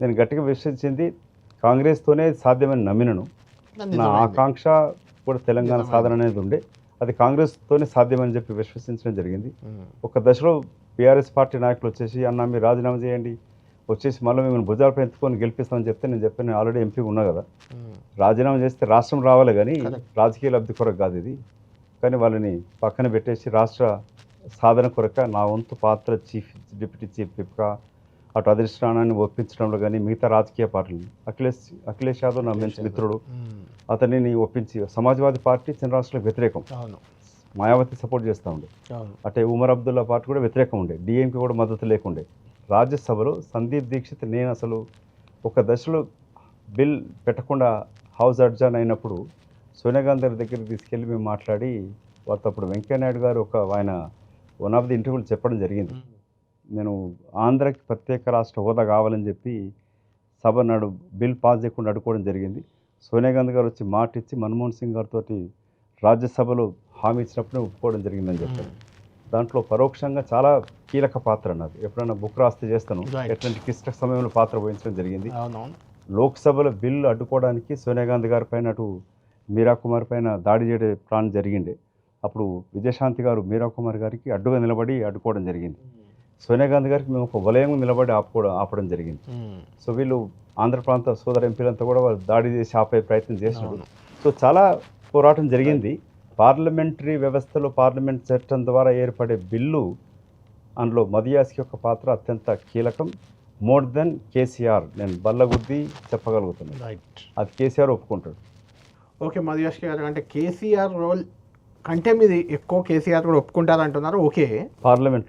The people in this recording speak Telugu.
నేను గట్టిగా విశ్వసించింది కాంగ్రెస్తోనే సాధ్యమని నమ్మినను నా. ఆకాంక్ష కూడా తెలంగాణ. సాధన అనేది ఉండే అది కాంగ్రెస్తోనే సాధ్యమని చెప్పి విశ్వసించడం జరిగింది. ఒక దశలో బీఆర్ఎస్ పార్టీ నాయకులు వచ్చేసి అన్న మీరు రాజీనామా చేయండి వచ్చేసి మళ్ళీ మిమ్మల్ని భుజాలపై ఎత్తుకొని గెలిపిస్తామని చెప్తే నేను చెప్పాను నేను ఆల్రెడీ ఎంపీ ఉన్నా కదా. రాజీనామా చేస్తే రాష్ట్రం రావాలి కానీ. రాజకీయ లబ్ధి కొరకు కాదు ఇది కానీ వాళ్ళని పక్కన పెట్టేసి రాష్ట్ర సాధన కొరక నా వంతు పాత్ర చీఫ్ డిప్యూటీ చీఫ్ విప్గా అటు అధిష్టానాన్ని ఒప్పించడంలో కానీ మిగతా రాజకీయ పార్టీలు అఖిలేష్ అఖిలేష్ యాదవ్ నా మంచి మిత్రుడు. అతనిని ఒప్పించి సమాజ్వాదీ పార్టీ చిన్న రాష్ట్రాలకు వ్యతిరేకం. మాయావతి సపోర్ట్ చేస్తూ ఉండే. అటే ఉమర్ అబ్దుల్లా పార్టీ కూడా వ్యతిరేకం ఉండే. డిఎంకి కూడా మద్దతు లేకుండే. రాజ్యసభలో సందీప్ దీక్షిత్ నేను అసలు ఒక దశలో బిల్ పెట్టకుండా హౌస్ అడ్జాన్ అయినప్పుడు సోనియా గాంధీ గారి దగ్గరికి తీసుకెళ్ళి మేము మాట్లాడి వారితో అప్పుడు వెంకయ్యనాయుడు గారు ఒక ఆయన వన్ ఆఫ్ ది ఇంటర్వ్యూలు చెప్పడం జరిగింది. నేను ఆంధ్రకి ప్రత్యేక రాష్ట్ర హోదా కావాలని చెప్పి సభ నాడు బిల్ పాస్ చేయకుండా అడుకోవడం జరిగింది. సోనియా గాంధీ గారు వచ్చి మాట ఇచ్చి మన్మోహన్ సింగ్ గారితో రాజ్యసభలో హామీ ఇచ్చినప్పుడే ఒప్పుకోవడం జరిగిందని చెప్పారు. దాంట్లో పరోక్షంగా చాలా కీలక పాత్ర నాకు ఎప్పుడైనా బుక్ రాస్తే చేస్తాను. ఎట్లాంటి క్లిష్ట సమయంలో పాత్ర వహించడం జరిగింది. లోక్సభలో బిల్లు అడ్డుకోవడానికి సోనియా గాంధీ గారి పైన అటు మీరా కుమార్ పైన దాడి చేయడం ప్లాన్ జరిగిండే అప్పుడు విజయశాంతి గారు మీరా కుమార్ గారికి అడ్డుగా నిలబడి అడ్డుకోవడం జరిగింది. సోనియా గాంధీ గారికి మేము ఒక వలయం నిలబడి ఆపుకోవడం ఆపడం జరిగింది. సో వీళ్ళు ఆంధ్ర ప్రాంత సోదర ఎంపీలంతా కూడా వాళ్ళు దాడి చేసి ఆపే ప్రయత్నం చేసినారు. సో చాలా పోరాటం జరిగింది. పార్లమెంటరీ వ్యవస్థలో పార్లమెంట్ చట్టం ద్వారా ఏర్పడే బిల్లు అందులో మదియాస్కి యొక్క పాత్ర అత్యంత కీలకం. More than KCR. నేను బల్లగుద్ది చెప్పగలుగుతున్నాను. రైట్. అది కేసీఆర్ ఒప్పుకుంటాడు. ఓకే మధుయాష్కి గారు అంటే కేసీఆర్ రోల్ కంటే మీది ఎక్కువ కేసీఆర్ కూడా ఒప్పుకుంటారంటున్నారు. ఓకే. పార్లమెంట్